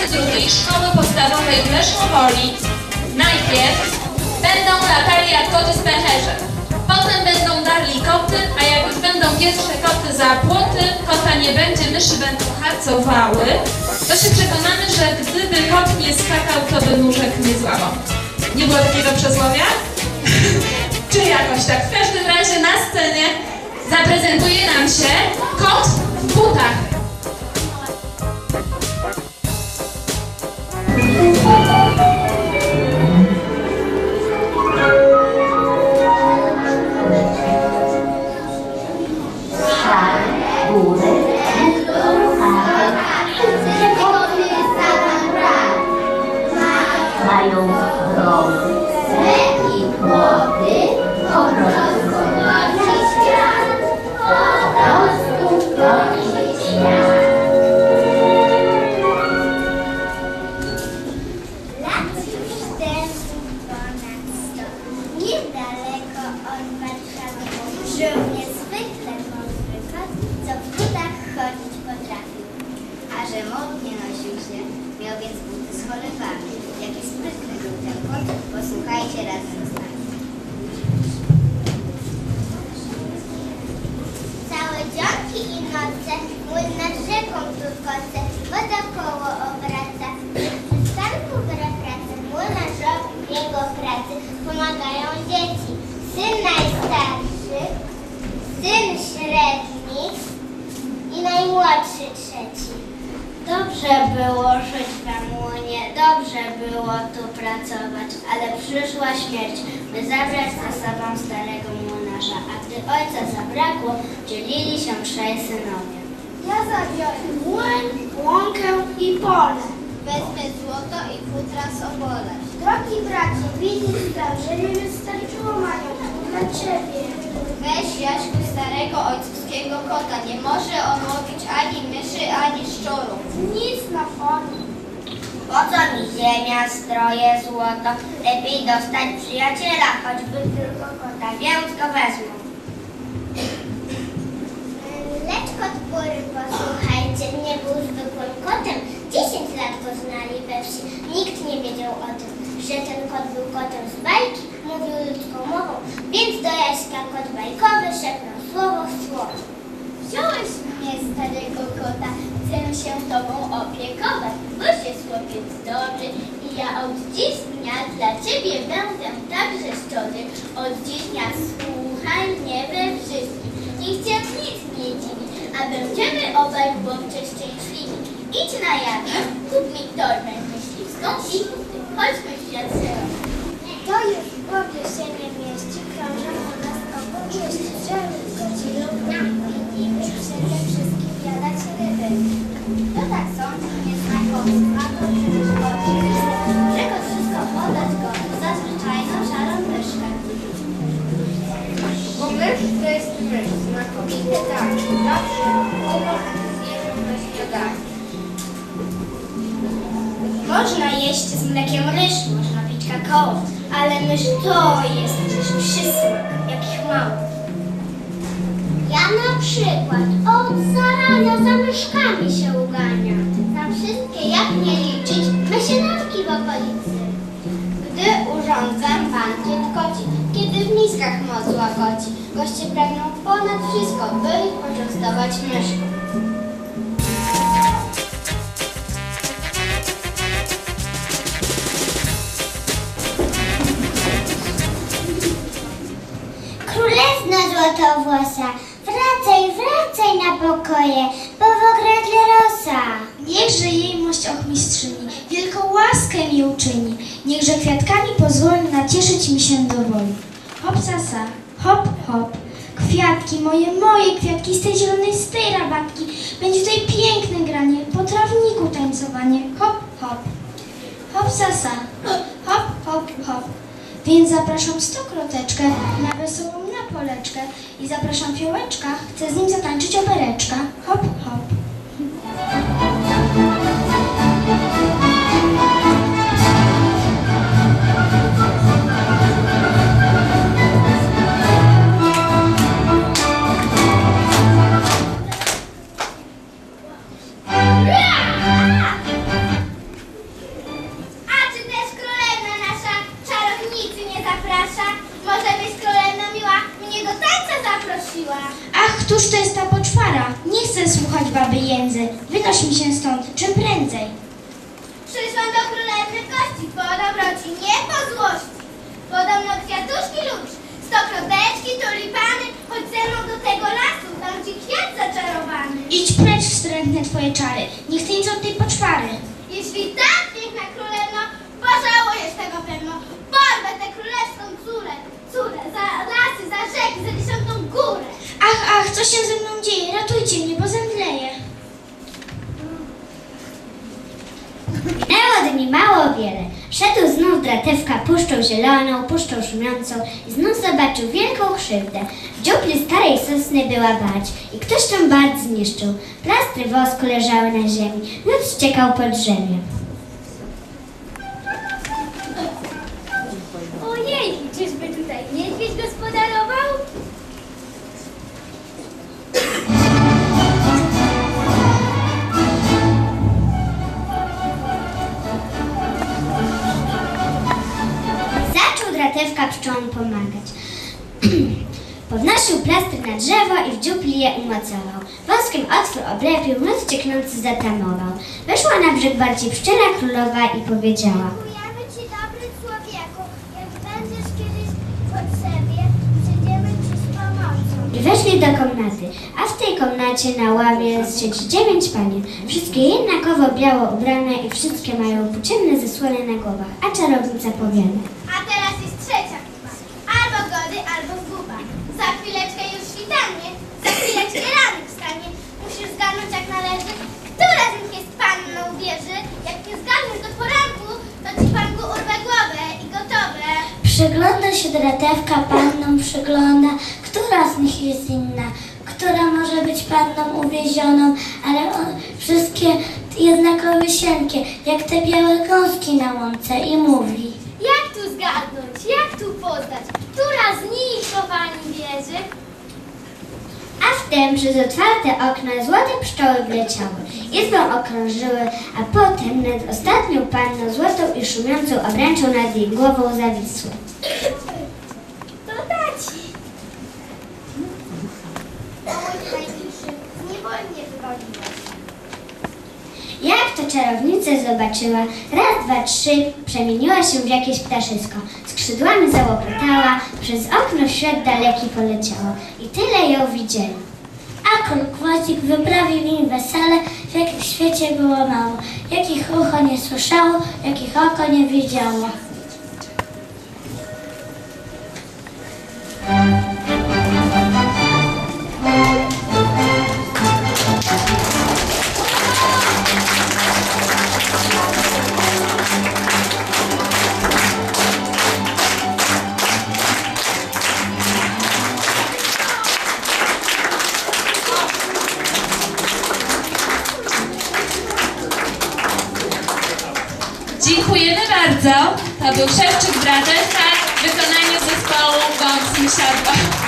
klasy drugiej szkoły podstawowej w Leszmowoli najpierw będą latali jak koty z pęcherzem. Potem będą darli koty, a jak już będą pierwsze koty za płoty, kota nie będzie, myszy będą harcowały, to się przekonamy, że gdyby kot nie skakał, to by nóżek nie złamał. Nie było takiego przysłowia? Czy jakoś tak? W każdym razie na scenie zaprezentuje nam się kot w butach. Że modnie nosił się, miał więc buty z cholewami. Jaki sprytny był ten kot, posłuchajcie razem z nami. Całe dzionki i noce młyn nad rzeką turkoce, woda koło Dobrze było żyć młynie, dobrze było tu pracować, ale przyszła śmierć, by zabrać ze sobą starego młynarza, a gdy ojca zabrakło, dzielili się trzej synowie. Ja zabiorę młyn, łąkę i pole. Wezmę złoto i futra z obola. Drogi bracie, widzisz że nie wystarczyło majątku dla ciebie. Weź Jaśku starego ojcowskiego kota, nie może on łowić ani myszy, ani szczurów. Nic na fonu. Po co mi ziemia, stroje, złoto? Lepiej dostać przyjaciela, choćby tylko kota, więc go wezmą. Lecz kot bury, posłuchajcie, nie był zwykłym kotem. Dziesięć lat go znali we wsi. Nikt nie wiedział o tym, że ten kot był kotem z bajki, mówił ludzką mową, więc do Jaśka kot bajkowy szepnął słowo w słowo. Wziąłeś mnie, starego kota, chcę się tobą opiekować, bo się chłopiec dobry i ja od dziś dnia dla ciebie będę także szczodry. Od dziś dnia słuchaj mnie we wszystkim, niech cię nic nie dziwi, a będziemy obaj chłopcze szczęśliwi. Idź na jawie, kup mi torbę myśliwską i chodźmy w świat szeroki. To już w głowie się nie mieści, krążą u nas opowieści, że koci lubią i wszędzie wszystkim jadać ryby. To tak sądzi nieznakowstwa, to przecież oczywiste, że go wszystko podać go za zwyczajną szarą myszkę. Bo mysz to jest mysz, znakomity tak, zawsze obok zwierzę na śniadanie. Można jeść z mlekiem ryż, można pić kakao, ale mysz to jest przysmak, jakich mało. Ja na przykład od zarania za myszkami się ugania. Za wszystkie, jak nie liczyć, mysienatki w okolicy. Gdy urządzam bankiet koci, kiedy w miskach moc łagoci, goście pragną ponad wszystko, by ich poczęstować myszką. Złotowłosa, wracaj, wracaj na pokoje, bo w ogrodle rosa. Niechże jej mość ochmistrzyni wielką łaskę mi uczyni. Niechże kwiatkami pozwoli nacieszyć mi się do woli. Hop sasa, hop hop. Kwiatki, moje, moje kwiatki z tej zielonej, z tej rabatki. Będzie tutaj piękne granie, po trawniku tańcowanie. Hop hop. Hop sasa, hop hop hop. Więc zapraszam stokroteczkę na wesołą napoleczkę i zapraszam fiołeczka, chcę z nim zatańczyć opereczka. Hop Ach, któż to jest ta poczwara? Nie chcę słuchać baby jędzy. Wynoś mi się stąd, czym prędzej. Przyszłam do królewnej kości po dobroci, nie po złości. Podobno kwiatuszki lubisz, stokroteczki, tulipany. Chodź ze mną do tego lasu, tam gdzie kwiat zaczarowany. Idź precz, wstrętne twoje czary. Nie chcę nic od tej poczwary. Jeśli tak, piękna królowa, co się ze mną dzieje? Ratujcie mnie, bo zemdleję. Minęło dni mało wiele. Szedł znów dratewka puszczą zieloną, puszczą szumiącą i znów zobaczył wielką krzywdę. W dziupli starej sosny była bać i ktoś tą bać zniszczył. Plastry wosku leżały na ziemi, lód ściekał pod drzewiem. Dratewka pszczołom pomagać. Podnosił plastry na drzewo i w dziupli je umocował. Woskiem otwór oblepił, lód cieknący zatamował. Weszła na brzeg bardziej pszczela królowa i powiedziała Dziękujemy Ci, dobry człowieku. Jak będziesz kiedyś w potrzebie, przyjdziemy Ci z pomocą. I weszli do komnaty, a w tej komnacie na ławie siedzi dziewięć panien. Wszystkie jednakowo biało ubrane i wszystkie mają płócienne zasłony na głowach, a czarownica powiada. A teraz jest trzecia chyba. Albo gody, albo zguba. Za chwileczkę już świtanie, za chwileczkę ranek wstanie. Musisz zgadnąć jak należy, która z nich jest panną wieży. Jak nie zgadniesz do poranku, to ci panku urwę głowę i gotowe. Przygląda się dratewka pannom, przygląda, która z nich jest inna, która może być panną uwiezioną, ale o, wszystkie jednakowo sienkie, jak te białe gąski na łące i mówi. Jak tu zgadnąć? Jak tu poznać? Która z nich to pani wieży? A wtem przez otwarte okna złote pszczoły wleciały, izbę okrążyły, a potem nad ostatnią panną złotą i szumiącą obręczą nad jej głową zawisły. To daci. O mój najbliższy, niewolnie wywaliłeś. Jak to czarownicę zobaczyła, raz, dwa, trzy, przemieniła się w jakieś ptaszysko. Skrzydłami załopotała, przez okno w świat daleki poleciała. I tyle ją widzieli. A kolkwozik wyprawił im wesele, w jakim świecie było mało. Jakich ucho nie słyszało, jakich oko nie widziało. Bardzo. To był Szewczyk Brothers w wykonaniu zespołu Gąs Siadła.